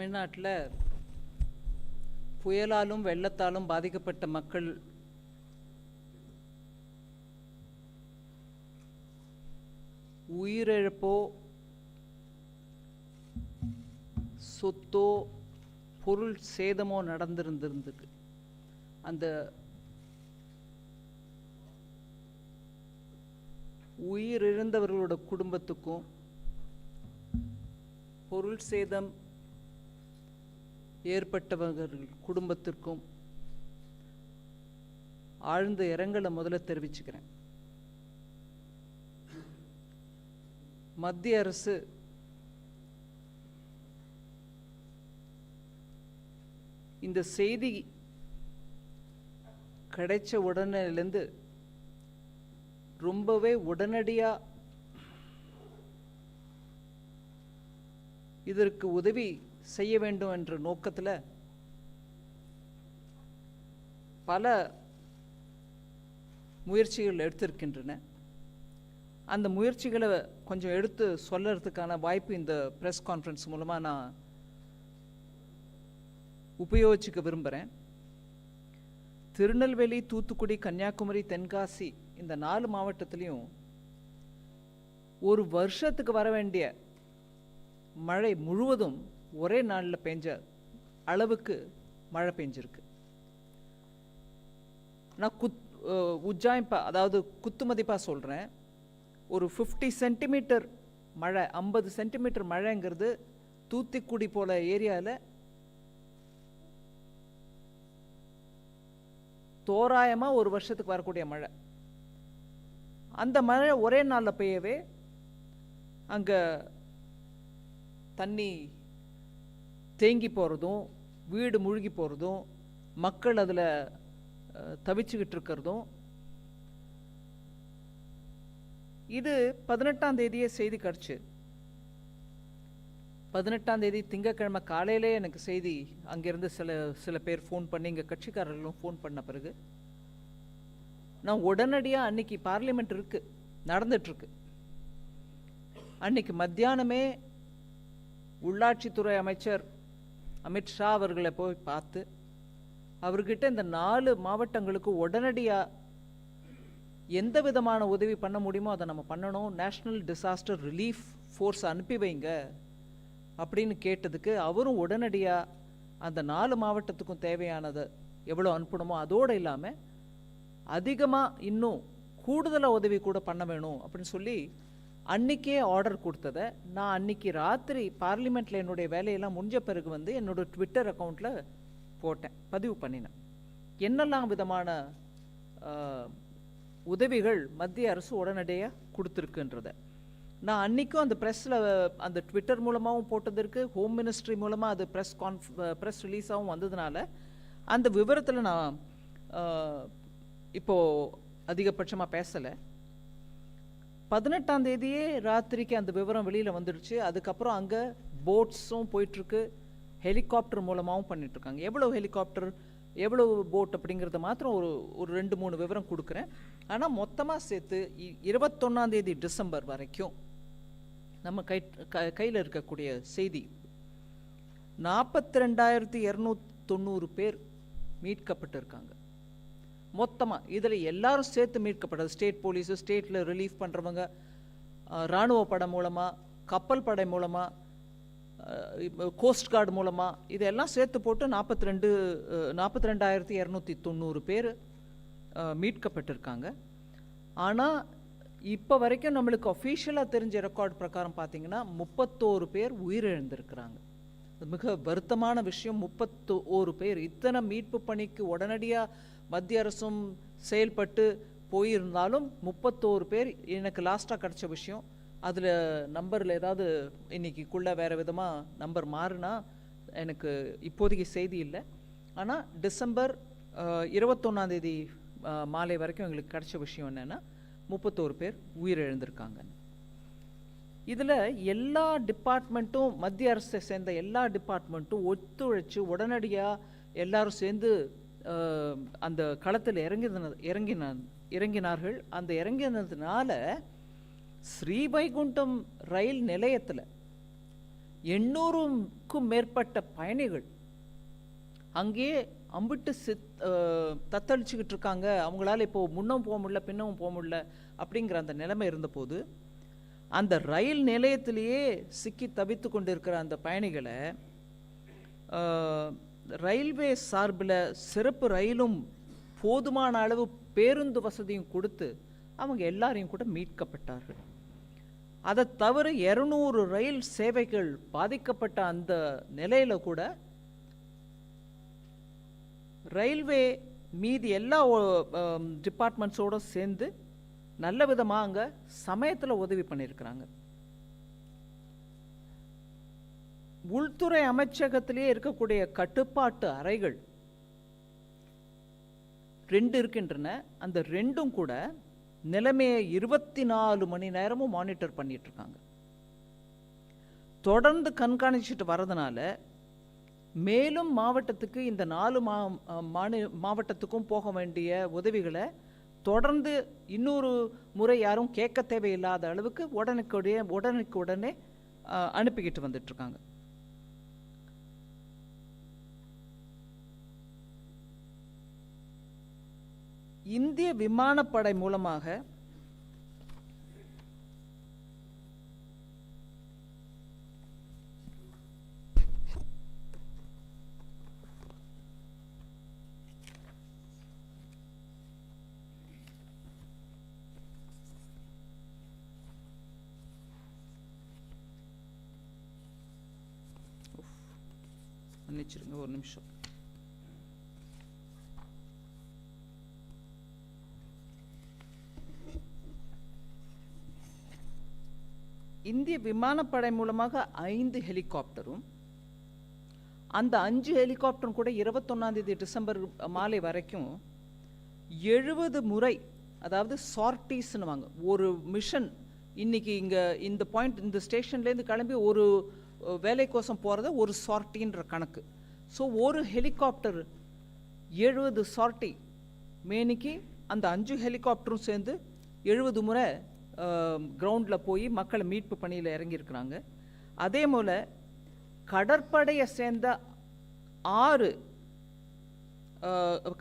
தமிழ்நாட்டில் புயலாலும் வெள்ளத்தாலும் பாதிக்கப்பட்ட மக்கள் உயிரிழப்போ சொத்தோ பொருள் சேதமோ நடந்திருந்திருந்தது அந்த உயிரிழந்தவர்களோட குடும்பத்துக்கும் பொருள் சேதம் ஏற்பட்டவர்கள் குடும்பத்திற்கும் ஆழ்ந்த இரங்கலை முதல்ல தெரிவிச்சுக்கிறேன். மத்திய அரசு இந்த செய்தி கிடைச்ச உடனேலேருந்து ரொம்பவே உடனடியா இதற்கு உதவி செய்ய வேண்டும் என்ற நோக்கத்தில் பல முயற்சிகள் எடுத்திருக்கின்றன. அந்த முயற்சிகளை கொஞ்சம் எடுத்து சொல்லறதுக்கான வாய்ப்பு இந்த ப்ரெஸ் கான்ஃபரன்ஸ் மூலமாக நான் உபயோகிச்சுக்க விரும்புகிறேன் திருநெல்வேலி தூத்துக்குடி கன்னியாகுமரி தென்காசி இந்த நாலு மாவட்டத்திலையும் ஒரு வருஷத்துக்கு வர வேண்டிய மழை முழுவதும் ஒரே நாளில் பெஞ்ச அளவுக்கு மழை பெஞ்சிருக்கு. நான் குத் அஹ் உஜ்ஜாயிப்பா அதாவது குத்துமதிப்பாக சொல்கிறேன் ஒரு ஃபிஃப்டி சென்டிமீட்டர் மழை ஐம்பது சென்டிமீட்டர் மழைங்கிறது தூத்துக்குடி போல ஏரியாவில் தோராயமாக ஒரு வருஷத்துக்கு வரக்கூடிய மழை. அந்த மழை ஒரே நாளில் பெய்யவே அங்கே தண்ணி தேங்கி போகிறதும் வீடு முழுகி போகிறதும் மக்கள் அதில் தவிச்சுக்கிட்டு இருக்கிறதும் இது பதினெட்டாம் தேதியே செய்தி கிடச்சி பதினெட்டாம் தேதி திங்கக்கிழமை காலையிலே எனக்கு செய்தி அங்கேருந்து சில சில பேர் ஃபோன் பண்ணி இங்கே கட்சிக்காரர்களும் ஃபோன் பண்ண பிறகு நான் உடனடியாக அன்னைக்கு பார்லிமெண்ட் இருக்குது நடந்துட்டுருக்கு. அன்னைக்கு மத்தியானமே உள்ளாட்சித்துறை அமைச்சர் அமித்ஷா அவர்களை போய் பார்த்து அவர்கிட்ட இந்த நாலு மாவட்டங்களுக்கு உடனடியாக எந்த விதமான உதவி பண்ண முடியுமோ அதை நம்ம பண்ணணும். நேஷ்னல் டிசாஸ்டர் ரிலீஃப் ஃபோர்ஸ் அனுப்பி வைங்க அப்படின்னு கேட்டதுக்கு அவரும் உடனடியாக அந்த நாலு மாவட்டத்துக்கும் தேவையானதை எவ்வளோ அனுப்பணுமோ அதோடு இல்லாமல் அதிகமாக இன்னும் கூடுதலாக உதவி கூட பண்ண வேணும் அப்படின்னு சொல்லி அன்னைக்கே ஆர்டர் கொடுத்ததை நான் அன்னைக்கு ராத்திரி பார்லிமெண்ட்டில் என்னுடைய வேலையெல்லாம் முடிஞ்ச பிறகு வந்து என்னோடய ட்விட்டர் அக்கௌண்ட்டில் போட்டேன் பதிவு பண்ணினேன். என்னெல்லாம் விதமான உதவிகள் மத்திய அரசு உடனடியாக கொடுத்துருக்குன்றத. நான் அன்றைக்கும் அந்த ப்ரெஸ்ஸில் அந்த ட்விட்டர் மூலமாகவும் போட்டதற்கு ஹோம் மினிஸ்ட்ரி மூலமாக அது ப்ரெஸ் கான்ஃப் ப்ரெஸ் ரிலீஸாகவும் வந்ததுனால அந்த விவரத்தில் நான் இப்போது அதிகபட்சமாக பேசலை. பதினெட்டாம் தேதியே ராத்திரிக்கு அந்த விவரம் வெளியில் வந்துடுச்சு. அதுக்கப்புறம் அங்கே போட்ஸும் போயிட்டுருக்கு. ஹெலிகாப்டர் மூலமாகவும் பண்ணிகிட்ருக்காங்க எவ்வளோ ஹெலிகாப்டர் எவ்வளோ போட் அப்படிங்கிறத மாத்திரம் ஒரு ஒரு ரெண்டு மூணு விவரம் கொடுக்குறேன். ஆனால் மொத்தமாக சேர்த்து இருபத்தொன்னாந்தேதி இருபத்தொன்னாம் தேதி டிசம்பர் வரைக்கும் நம்ம கை க கையில் இருக்கக்கூடிய செய்தி. நாற்பத்தி ரெண்டாயிரத்தி இரநூத்தி தொண்ணூறு பேர் மீட்கப்பட்டிருக்காங்க. மொத்தமாக இதில் எல்லாரும் சேர்த்து மீட்கப்பட்டது ஸ்டேட் போலீஸு ஸ்டேட்டில் ரிலீஃப் பண்ணுறவங்க இராணுவ படை மூலமாக கப்பல் படை மூலமாக கோஸ்ட் கார்டு மூலமாக இதெல்லாம் சேர்த்து போட்டு நாற்பத்தி ரெண்டு நாற்பத்தி ரெண்டாயிரத்தி இரநூத்தி தொண்ணூறு பேர் மீட்கப்பட்டிருக்காங்க. ஆனால் இப்போ வரைக்கும் நம்மளுக்கு அஃபீஷியலாக தெரிஞ்ச ரெக்கார்ட் பிரகாரம் பார்த்தீங்கன்னா முப்பத்தோரு பேர் உயிரிழந்திருக்கிறாங்க. மிக வருத்தமான விஷயம். முப்பத்து ஓரு பேர் இத்தனை மீட்பு பணிக்கு உடனடியாக மத்திய அரசும் செயல்பட்டு போயிருந்தாலும் முப்பத்தோரு பேர் எனக்கு லாஸ்ட்டாக கிடச்ச விஷயம். அதில் நம்பரில் ஏதாவது இன்றைக்கிக்குள்ளே வேறு விதமாக நம்பர் மாறுனா எனக்கு இப்போதைக்கு செய்தி இல்லை. ஆனால் டிசம்பர் இருபத்தொன்னாந்தேதி மாலை வரைக்கும் எங்களுக்கு கிடைச்ச விஷயம் என்னென்னா முப்பத்தோரு பேர் உயிரிழந்திருக்காங்க. இதில் எல்லா டிபார்ட்மெண்ட்டும் மத்திய அரசை சேர்ந்த எல்லா டிபார்ட்மெண்ட்டும் ஒத்துழைச்சு உடனடியாக எல்லாரும் சேர்ந்து அந்த களத்தில் இறங்கின இறங்கின இறங்கினார்கள். அந்த இறங்கினதுனால ஸ்ரீவைகுண்டம் ரயில் நிலையத்தில் எண்ணூறுக்கும் மேற்பட்ட பயணிகள் அங்கேயே அம்பிட்டு சித் தத்தளிச்சுக்கிட்டு இருக்காங்க. அவங்களால இப்போ முன்னும் போக முடியல பின்னவும் போக முடியல அப்படிங்கிற அந்த நிலைமை இருந்தபோது அந்த ரயில் நிலையத்திலேயே சிக்கி தவித்து கொண்டிருக்கிற அந்த பயணிகளை ரயில்வே சார்பில் சிறப்பு ரயிலும் போதுமான அளவு பேருந்து வசதியும் கொடுத்து அவங்க எல்லாரையும் கூட மீட்கப்பட்டார்கள். அதை தவிர இரநூறு ரயில் சேவைகள் பாதிக்கப்பட்ட அந்த நிலையில் கூட ரயில்வே மீதி எல்லா டிபார்ட்மெண்ட்ஸோடு சேர்ந்து நல்ல விதமாக அங்கே சமயத்தில் உதவி பண்ணியிருக்கிறாங்க. உள்துறை அமைச்சகத்திலேயே இருக்கக்கூடிய கட்டுப்பாட்டு அறைகள் ரெண்டு இருக்கின்றன. அந்த ரெண்டும் கூட நிலைமையை இருபத்தி நாலு மணி நேரமும் மானிட்டர் பண்ணிகிட்ருக்காங்க இருக்காங்க. தொடர்ந்து கண்காணிச்சுட்டு வரதுனால மேலும் மாவட்டத்துக்கு இந்த நாலு மா மாநி மாவட்டத்துக்கும் போக வேண்டிய உதவிகளை தொடர்ந்து இன்னொரு முறை யாரும் கேட்க தேவையில்லாத அளவுக்கு உடனுக்குடைய உடனுக்கு உடனே அனுப்பிக்கிட்டு வந்துட்டுருக்காங்க இந்திய விமானப்படை மூலமாக மன்னிச்சிருங்க ஒரு நிமிஷம். இந்திய விமானப்படை மூலமாக ஐந்து ஹெலிகாப்டரும் அந்த அஞ்சு ஹெலிகாப்டரும் கூட இருபத்தொன்னாந்தேதி டிசம்பர் மாலை வரைக்கும் எழுபது முறை அதாவது சார்ட்டீஸ்னு வாங்க ஒரு மிஷன் இன்னைக்கு இங்கே இந்த பாயிண்ட் இந்த ஸ்டேஷன்லேருந்து கிளம்பி ஒரு வேலை கோசம் போகிறத ஒரு சார்ட்டின்ற கணக்கு. ஸோ ஒரு ஹெலிகாப்டர் எழுபது சார்ட்டி மேனிக்கு அந்த அஞ்சு ஹெலிகாப்டரும் சேர்ந்து எழுபது முறை கிரவுண்டில் போய் மக்களை மீட்பு பணியில் இறங்கியிருக்கிறாங்க. அதே போல் கடற்படையை சேர்ந்த ஆறு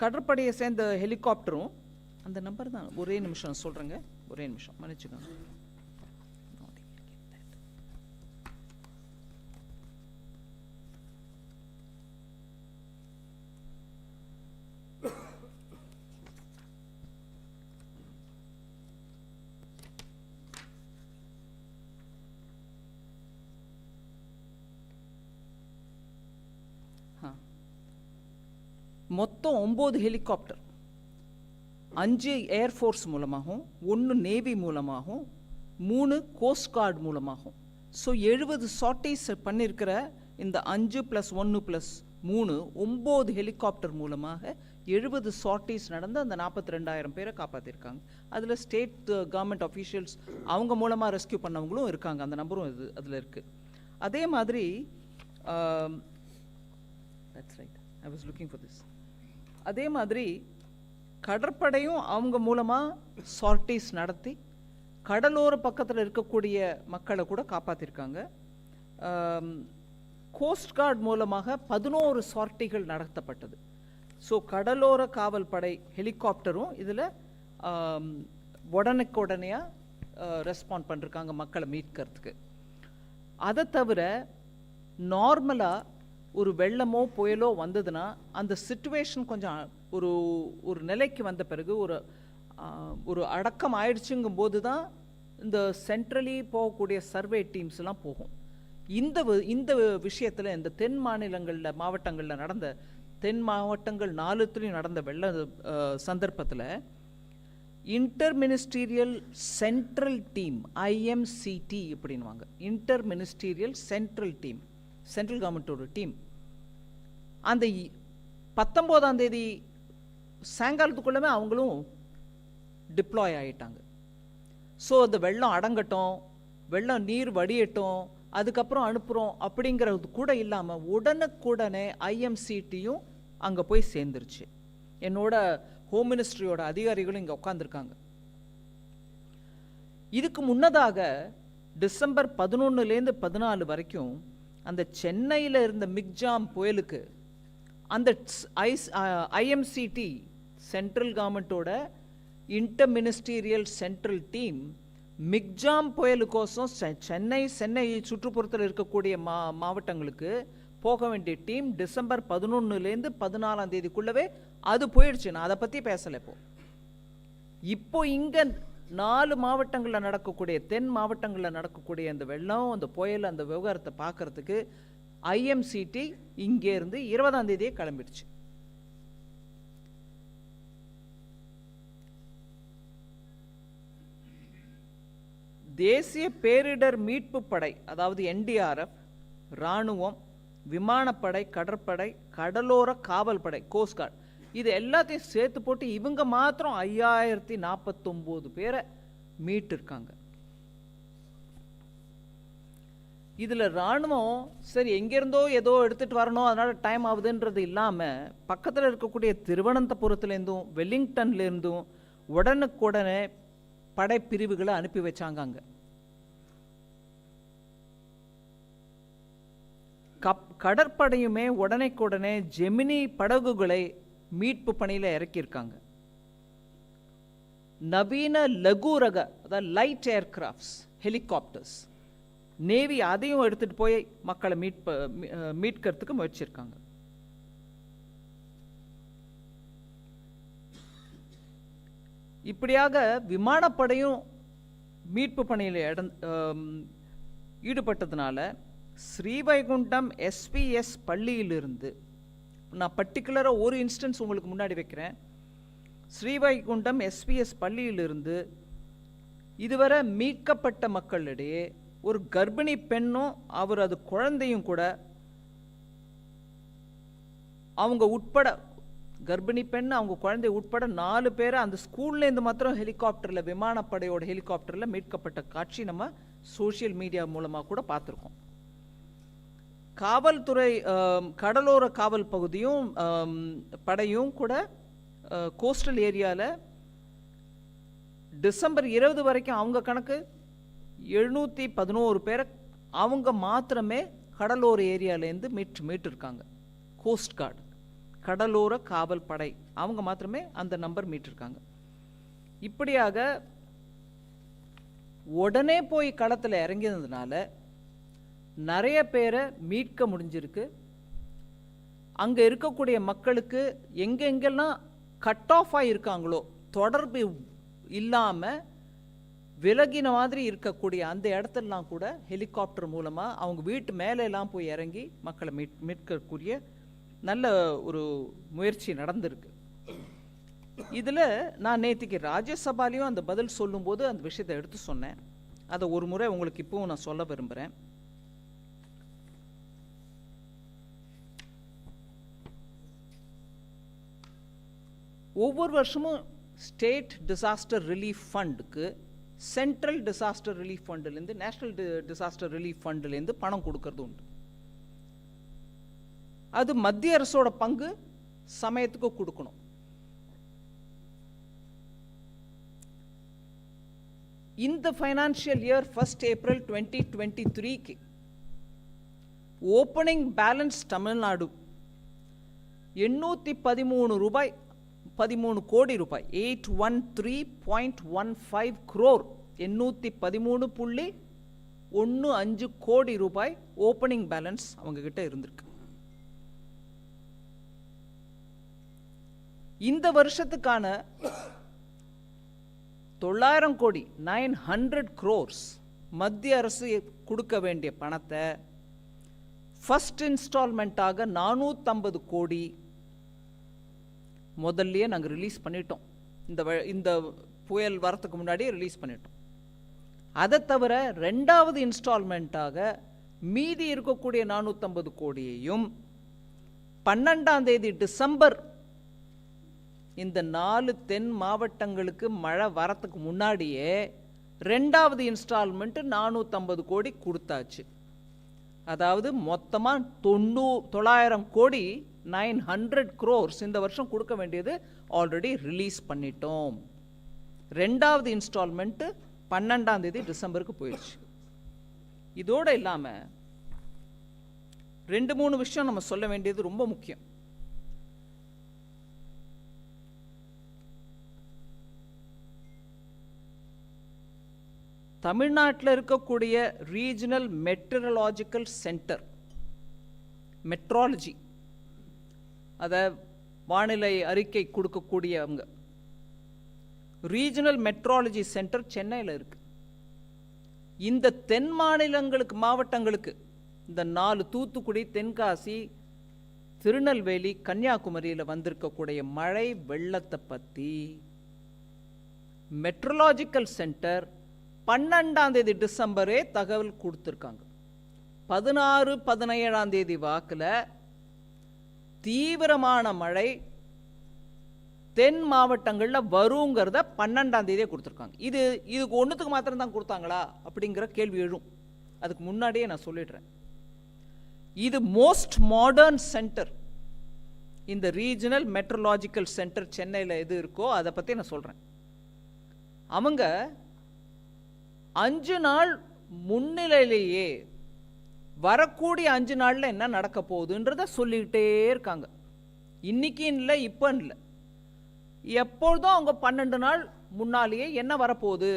கடற்படையை சேர்ந்த ஹெலிகாப்டரும் அந்த நம்பர் தான். ஒரே நிமிஷம் சொல்கிறேங்க ஒரே நிமிஷம் மன்னிச்சுக்கோங்க. ஒம்பது ஹெலிகாப்டர். அஞ்சு ஏர்ஃபோர்ஸ் மூலமாகவும் ஒன்று நேவி மூலமாகவும் மூணு கோஸ்ட் கார்டு மூலமாகவும். ஸோ எழுபது சார்ட்டீஸ் பண்ணியிருக்கிற இந்த அஞ்சு ப்ளஸ் ஒன்று ப்ளஸ் மூணு ஒம்பது ஹெலிகாப்டர் மூலமாக எழுபது சார்ட்டீஸ் நடந்து அந்த நாற்பத்தி ரெண்டாயிரம் பேரை காப்பாற்றிருக்காங்க அதில் ஸ்டேட் கவர்மெண்ட் uh, அஃபீஷியல்ஸ் அவங்க மூலமாக ரெஸ்க்யூ பண்ணவங்களும் இருக்காங்க. அந்த நம்பரும் இது அதில் இருக்குது அதே மாதிரி that's right I was looking for this அதே மாதிரி கடற்படையும் அவங்க மூலமாக சார்ட்டீஸ் நடத்தி கடலோர பக்கத்தில் இருக்கக்கூடிய மக்களை கூட காப்பாற்றிருக்காங்க கோஸ்ட் கார்டு மூலமாக பதினோரு சார்ட்டிகள் நடத்தப்பட்டது. ஸோ கடலோர காவல் படை ஹெலிகாப்டரும் இதில் உடனுக்கு உடனேயாக ரெஸ்பாண்ட் பண்ணிருக்காங்க மக்களை மீட்கிறதுக்கு. அதை தவிர நார்மலாக ஒரு வெள்ளமோ புயலோ வந்ததுன்னா அந்த சுச்சுவேஷன் கொஞ்சம் ஒரு ஒரு நிலைக்கு வந்த பிறகு ஒரு ஒரு அடக்கம் ஆயிடுச்சுங்கும் போது தான் இந்த சென்ட்ரலி போகக்கூடிய சர்வே டீம்ஸ்லாம் போகும். இந்த இந்த விஷயத்தில் இந்த தென் மாநிலங்களில் மாவட்டங்களில் நடந்த தென் மாவட்டங்கள் நாலுத்துலேயும் நடந்த வெள்ள சந்தர்ப்பத்தில் inter ministerial central team IMCT அப்படின்வாங்க inter ministerial central team central கவர்மெண்ட்டோட டீம் அந்த இ- பத்தொம்போதாம் தேதி சாயங்காலத்துக்குள்ளமே அவங்களும் டிப்ளாய் ஆகிட்டாங்க ஸோ அந்த வெள்ளம் அடங்கட்டும் வெள்ளம் நீர் வடியட்டும் அதுக்கப்புறம் அனுப்புகிறோம் அப்படிங்கிறது கூட இல்லாமல் உடனுக்குடனே ஐஎம்சிடியும் அங்கே போய் சேர்ந்துருச்சு. என்னோட ஹோம் மினிஸ்ட்ரியோட அதிகாரிகளும் இங்கே உட்காந்துருக்காங்க இதுக்கு முன்னதாக டிசம்பர் பதினொன்னுலேருந்து பதினாலு வரைக்கும் அந்த சென்னையில் இருந்த மிக்ஜாம் புயலுக்கு அந்த ஐஸ் ஐஎம்சிடி சென்ட்ரல் கவர்மெண்ட்டோட inter ministerial central team Michaung புயலு கோசம் செ- சென்னை சென்னை சுற்றுப்புறத்தில் இருக்கக்கூடிய மா மாவட்டங்களுக்கு போக வேண்டிய டீம் டிசம்பர் பதினொன்னுலேருந்து பதினாலாம் தேதிக்குள்ளவே அது போயிடுச்சு. நான் அதை பற்றி பேசலை இப்போ. இப்போ இங்கே நாலு மாவட்டங்களில் நடக்கக்கூடிய தென் மாவட்டங்களில் நடக்கக்கூடிய அந்த வெள்ளம் அந்த புயல் அந்த விவகாரத்தை பார்க்கறதுக்கு ஐஎம்சிடி இங்கே இருந்து இருபதாம் தேதியே கிளம்பிடுச்சு. தேசிய பேரிடர் மீட்பு படை அதாவது என்டிஆர்எஃப் இராணுவம் விமானப்படை கடற்படை கடலோர காவல் படை கோஸ்ட்கார்டு இது எல்லாத்தையும் சேர்த்து போட்டு இவங்க மாத்திரம் ஐயாயிரத்தி நாற்பத்தொம்போது பேரை மீட்டிருக்காங்க. இதில் ராணுவம் சரி எங்கேருந்தோ ஏதோ எடுத்துகிட்டு வரணும் அதனால் டைம் ஆகுதுன்றது இல்லாமல் பக்கத்தில் இருக்கக்கூடிய திருவனந்தபுரத்துலேருந்தும் வெல்லிங்டன்லேருந்தும் உடனுக்குடனே படைப்பிரிவுகளை அனுப்பி வச்சாங்க அங்கே. கப் கடற்படையுமே உடனேக்குடனே ஜெமினி படகுகளை மீட்பு பணியில் இறக்கியிருக்காங்க. நவீன லகு ரக அதாவது லைட் ஏர்கிராஃப்ட்ஸ் ஹெலிகாப்டர்ஸ் நேவி அதையும் எடுத்துட்டு போய் மக்களை மீட்ப மீ- மீட்கிறதுக்கு முயற்சியிருக்காங்க. இப்படியாக விமானப்படையும் மீட்பு பணியில் இடம் ஈடுபட்டதுனால ஸ்ரீவைகுண்டம் எஸ்பிஎஸ் பள்ளியிலிருந்து நான் பர்டிகுலராக ஒரு இன்ஸ்டன்ஸ் உங்களுக்கு முன்னாடி வைக்கிறேன். ஸ்ரீவைகுண்டம் எஸ்பிஎஸ் பள்ளியிலிருந்து இதுவரை மீட்கப்பட்ட மக்களிடையே ஒரு கர்ப்பிணி பெண்ணும் அவர் அது குழந்தையும் கூட அவங்க உட்பட கர்ப்பிணி பெண் அவங்க குழந்தை உட்பட நாலு பேரை அந்த ஸ்கூல்லேருந்து மாத்திரம் ஹெலிகாப்டரில் விமானப்படையோட ஹெலிகாப்டரில் மீட்கப்பட்ட காட்சி நம்ம சோஷியல் மீடியா மூலமாக கூட பார்த்துருக்கோம். காவல்துறை கடலோர காவல் பகுதியும் படையும் கூட கோஸ்டல் ஏரியாவில் டிசம்பர் இருபது வரைக்கும் அவங்க கணக்கு எழுநூற்றி பதினோரு பேரை அவங்க மாத்திரமே கடலோர ஏரியாலேருந்து மீட்டு மீட்டிருக்காங்க. கோஸ்ட் கார்டு கடலோர காவல் படை அவங்க மாத்திரமே அந்த நம்பர் மீட்டிருக்காங்க. இப்படியாக உடனே போய் களத்தில் இறங்கினதுனால நிறைய பேரை மீட்க முடிஞ்சிருக்கு. அங்கே இருக்கக்கூடிய மக்களுக்கு எங்கெங்கெல்லாம் கட் ஆஃப் ஆகியிருக்காங்களோ தொடர்பு இல்லாமல் விலகின மாதிரி இருக்கக்கூடிய அந்த இடத்துலலாம் கூட ஹெலிகாப்டர் மூலமாக அவங்க வீட்டு மேலே எல்லாம் போய் இறங்கி மக்களை மீட் மீட்கக்கூடிய நல்ல ஒரு முயற்சி நடந்திருக்கு. இதில் நான் நேற்றுக்கு ராஜ்யசபாலையும் அந்த பதில் சொல்லும்போது அந்த விஷயத்தை எடுத்து சொன்னேன். அதை ஒரு முறை உங்களுக்கு இப்போவும் நான் சொல்ல விரும்புகிறேன் ஒவ்வொரு வருஷமும் ஸ்டேட் டிசாஸ்டர் ரிலீஃப் ஃபண்டுக்கு சென்ட்ரல் டிசாஸ்டர் ரிலீஃப் ஃபண்டுலேருந்து நேஷ்னல் டிசாஸ்டர் ரிலீஃப் ஃபண்டுலேருந்து பணம் கொடுக்கறது உண்டு. அது மத்திய அரசோட பங்கு சமயத்துக்கு கொடுக்கணும். இந்த financial year first April twenty twenty த்ரீக்கு ஓப்பனிங் பேலன்ஸ் தமிழ்நாடு எண்ணூற்றி பதிமூணு ரூபாய் பதிமூணு கோடி ரூபாய். Eight one three point one five crore எண்ணூற்றி பதிமூணு புள்ளி ஒன்று அஞ்சு கோடி ரூபாய் ஓப்பனிங் பேலன்ஸ் அவங்கக்கிட்ட இருந்திருக்கு. இந்த வருஷத்துக்கான தொள்ளாயிரம் கோடி நைன் ஹண்ட்ரட் க்ரோர்ஸ் மத்திய அரசு கொடுக்க வேண்டிய பணத்தை ஃபஸ்ட் இன்ஸ்டால்மெண்ட்டாக நானூற்றம்பது கோடி முதல்லையே நாங்கள் ரிலீஸ் பண்ணிட்டோம். இந்த வ- இந்த புயல் வரத்துக்கு முன்னாடியே ரிலீஸ் பண்ணிட்டோம். அதை தவிர ரெண்டாவது இன்ஸ்டால்மெண்ட்டாக மீதி இருக்கக்கூடிய நானூற்றம்பது கோடியையும் பன்னெண்டாம் தேதி டிசம்பர் இந்த நாலு தென் மாவட்டங்களுக்கு மழை வரத்துக்கு முன்னாடியே ரெண்டாவது இன்ஸ்டால்மெண்ட்டு நானூற்றம்பது கோடி கொடுத்தாச்சு. அதாவது மொத்தமாக தொண்ணூ தொள்ளாயிரம் கோடி நைன் ஹண்ட்ரட் க்ரோர்ஸ் இந்த வருஷம் கொடுக்க வேண்டியது ஆல்ரெடி ரிலீஸ் பண்ணிட்டோம். ரெண்டாவது இன்ஸ்டால்மெண்ட்டு பன்னெண்டாம் தேதி டிசம்பருக்கு போயிடுச்சு. இதோடு இல்லாமல் ரெண்டு மூணு விஷயம் நம்ம சொல்ல வேண்டியது ரொம்ப முக்கியம். தமிழ்நாட்டில் இருக்கக்கூடிய ரீஜனல் மெட்ரலாஜிக்கல் சென்டர் மெட்ராலஜி அதை வானிலை அறிக்கை கொடுக்கக்கூடியவங்க ரீஜனல் மெட்ராலஜி சென்டர் சென்னையில் இருக்குது இந்த தென் மாநிலங்களுக்கு மாவட்டங்களுக்கு இந்த நாலு தூத்துக்குடி தென்காசி திருநெல்வேலி கன்னியாகுமரியில் வந்திருக்கக்கூடிய மழை வெள்ளத்தை பற்றி மெட்ரலாஜிக்கல் சென்டர் பன்னெண்டாம் தேதி டிசம்பரே தகவல் கொடுத்துருக்காங்க. பதினாறு பதினேழாம் தேதி வாக்கில் தீவிரமான மழை தென் மாவட்டங்களில் வருங்கிறத பன்னெண்டாம் தேதியே கொடுத்துருக்காங்க. இது இதுக்கு ஒன்றுத்துக்கு மாத்திரம் தான் கொடுத்தாங்களா? அப்படிங்கிற கேள்வி எழும். அதுக்கு முன்னாடியே நான் சொல்லிடுறேன். இது மோஸ்ட் மாடர்ன் சென்டர் இந்த ரீஜனல் மெட்ரலாஜிக்கல் சென்டர் சென்னையில் எது இருக்கோ அதை பற்றி நான் சொல்கிறேன் அவங்க அஞ்சு நாள் முன்னிலையிலேயே வரக்கூடிய அஞ்சு நாளில் என்ன நடக்க போகுதுன்றத சொல்லிக்கிட்டே இருக்காங்க. இன்னைக்கு இல்லை இப்போ இல்லை. எப்பொழுதும் அவங்க பன்னெண்டு நாள் முன்னாலேயே என்ன வரப்போகுது?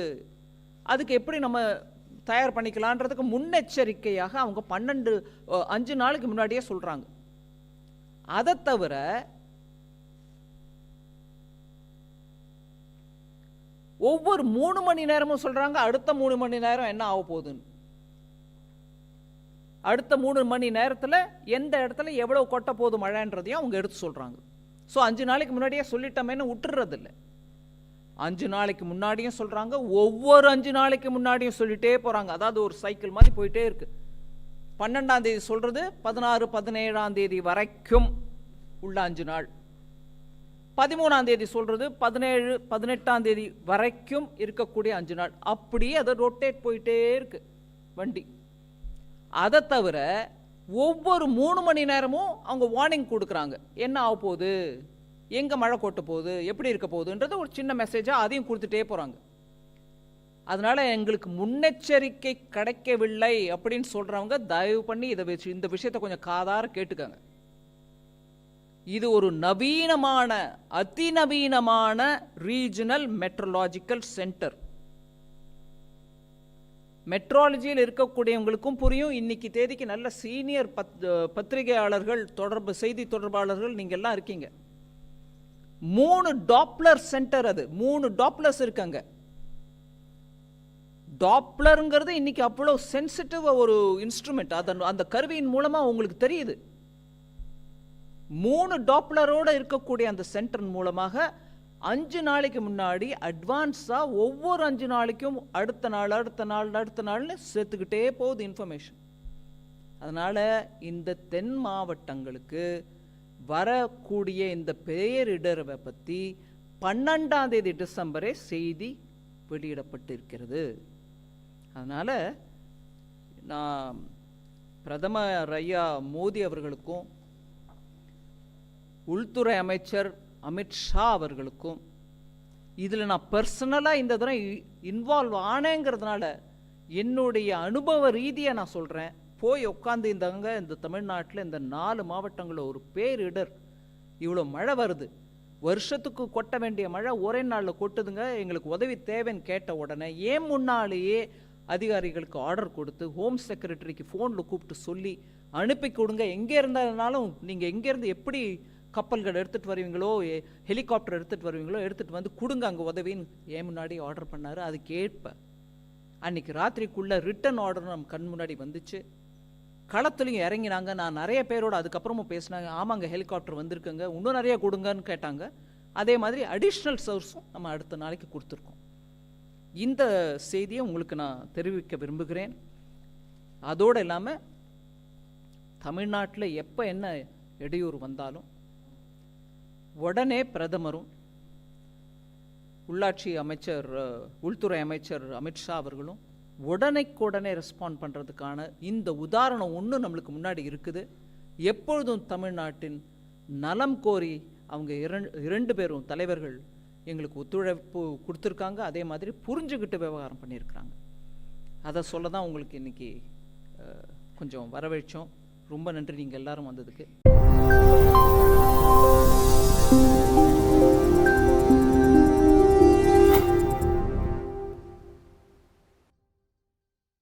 அதுக்கு எப்படி நம்ம தயார் பண்ணிக்கலான்றதுக்கு முன்னெச்சரிக்கையாக அவங்க பன்னெண்டு அஞ்சு நாளுக்கு முன்னாடியே சொல்கிறாங்க அதை தவிர ஒவ்வொரு மூணு மணி நேரமும் சொல்கிறாங்க அடுத்த மூணு மணி நேரம் என்ன ஆக போகுதுன்னு. அடுத்த மூணு மணி நேரத்தில் எந்த இடத்துல எவ்வளோ கொட்ட போது மழைன்றதையும் அவங்க எடுத்து சொல்கிறாங்க ஸோ அஞ்சு நாளைக்கு முன்னாடியே சொல்லிட்டோமேன்னு விட்டுறதில்ல. அஞ்சு நாளைக்கு முன்னாடியும் சொல்கிறாங்க ஒவ்வொரு அஞ்சு நாளைக்கு முன்னாடியும் சொல்லிட்டே போகிறாங்க அதாவது ஒரு சைக்கிள் மாதிரி போயிட்டே இருக்குது பன்னெண்டாம் தேதி சொல்கிறது பதினாறு பதினேழாம் தேதி வரைக்கும் உள்ள அஞ்சு நாள். பதிமூணாம் தேதி சொல்கிறது பதினேழு பதினெட்டாம் தேதி வரைக்கும் இருக்கக்கூடிய அஞ்சு நாள். அப்படியே அதை ரொட்டேட் போயிட்டே இருக்குது வண்டி. அதை தவிர ஒவ்வொரு மூணு மணி நேரமும் அவங்க வார்னிங் கொடுக்குறாங்க. என்ன ஆக போகுது? எங்கே மழை கொட்ட போகுது? எப்படி இருக்க போகுதுன்றது ஒரு சின்ன மெசேஜாக அதையும் கொடுத்துட்டே போகிறாங்க அதனால் எங்களுக்கு முன்னெச்சரிக்கை கிடைக்கவில்லை அப்படின்னு சொல்கிறவங்க தயவு பண்ணி இதை வச்சு இந்த விஷயத்தை கொஞ்சம் காதார கேட்டுக்கங்க. இது ஒரு நவீனமான அதிநவீனமான ரீஜனல் மெட்ரலாஜிக்கல் சென்டர் மெட்ராலஜியில் இருக்கக்கூடியவங்களுக்கும் புரியும். இன்னைக்கு தேதிக்கு நல்ல சீனியர் பத் பத்திரிகையாளர்கள் தொடர்பு செய்தி தொடர்பாளர்கள் நீங்கள் எல்லாம் இருக்கீங்க. மூணு டாப்ளர் சென்டர் அது. மூணு டாப்ளர்ஸ் இருக்காங்க. டாப்ளருங்கிறது இன்னைக்கு அவ்வளோ சென்சிட்டிவ் ஒரு இன்ஸ்ட்ருமெண்ட் அதன் அந்த கருவியின் மூலமாக உங்களுக்கு தெரியுது. மூணு டாப்ளரோட இருக்கக்கூடிய அந்த சென்டர் மூலமாக அஞ்சு நாளைக்கு முன்னாடி அட்வான்ஸாக ஒவ்வொரு அஞ்சு நாளைக்கும் அடுத்த நாள் அடுத்த நாள் அடுத்த நாள்னு சேர்த்துக்கிட்டே போகுது இன்ஃபர்மேஷன் அதனால் இந்த தென் மாவட்டங்களுக்கு வரக்கூடிய இந்த பேரிடரவை பற்றி பன்னெண்டாம் தேதி டிசம்பரே செய்தி வெளியிடப்பட்டிருக்கிறது. அதனால் நான் பிரதமர் ஐயா மோடி அவர்களுக்கும் உள்துறை அமைச்சர் அமித்ஷா அவர்களுக்கும் இதில் நான் பர்சனலாக இந்த தடவை இன்வால்வ் ஆனேங்கிறதுனால என்னுடைய அனுபவ ரீதியாக நான் சொல்கிறேன் போய் உட்காந்து இந்தங்க இந்த தமிழ்நாட்டில் இந்த நாலு மாவட்டங்களில் ஒரு பேரிடர் இவ்வளோ மழை வருது. வருஷத்துக்கு கொட்ட வேண்டிய மழை ஒரே நாளில் கொட்டுதுங்க எங்களுக்கு உதவி தேவைன்னு கேட்ட உடனே ஏன் முன்னாலேயே அதிகாரிகளுக்கு ஆர்டர் கொடுத்து ஹோம் செக்ரட்டரிக்கு ஃபோனில் கூப்பிட்டு சொல்லி அனுப்பி கொடுங்க. எங்கே இருந்தாலும் நீங்கள் எங்கேருந்து எப்படி கப்பல்கள் எடுத்துகிட்டு வருவீங்களோ ஹெலிகாப்டர் எடுத்துகிட்டு வருவீங்களோ எடுத்துகிட்டு வந்து கொடுங்க அங்கே உதவின்னு ஏன் முன்னாடி ஆர்டர் பண்ணார். அது அன்றைக்கி ராத்திரிக்குள்ளே ரிட்டன் ஆர்டர் நம்ம கண் முன்னாடி வந்துச்சு. களத்துலையும் இறங்கினாங்க. நான் நிறைய பேரோட அதுக்கப்புறமும் பேசினாங்க. ஆமாங்க ஹெலிகாப்டர் வந்திருக்குங்க. இன்னும் நிறைய கொடுங்கன்னு கேட்டாங்க. அதே மாதிரி அடிஷ்னல் சோர்ஸும் நம்ம அடுத்த நாளைக்கு கொடுத்துருக்கோம். இந்த செய்தியை உங்களுக்கு நான் தெரிவிக்க விரும்புகிறேன். அதோடு இல்லாமல் தமிழ்நாட்டில் எப்போ என்ன இடையூறு வந்தாலும் உடனே பிரதமரும் உள்ளாட்சி அமைச்சர் உள்துறை அமைச்சர் அமித்ஷா அவர்களும் உடனைக்குடனே ரெஸ்பாண்ட் பண்ணுறதுக்கான இந்த உதாரணம் ஒன்று நம்மளுக்கு முன்னாடி இருக்குது. எப்பொழுதும் தமிழ்நாட்டின் நலம் கோரி அவங்க இரண்டு இரண்டு பேரும் தலைவர்கள் எங்களுக்கு ஒத்துழைப்பு கொடுத்துருக்காங்க. அதே மாதிரி புரிஞ்சுக்கிட்டு விவகாரம் பண்ணியிருக்கிறாங்க. அதை சொல்ல தான் உங்களுக்கு இன்னைக்கு கொஞ்சம் வரவழைச்சோம் ரொம்ப நன்றி நீங்கள் எல்லாரும் வந்ததுக்கு. Bye.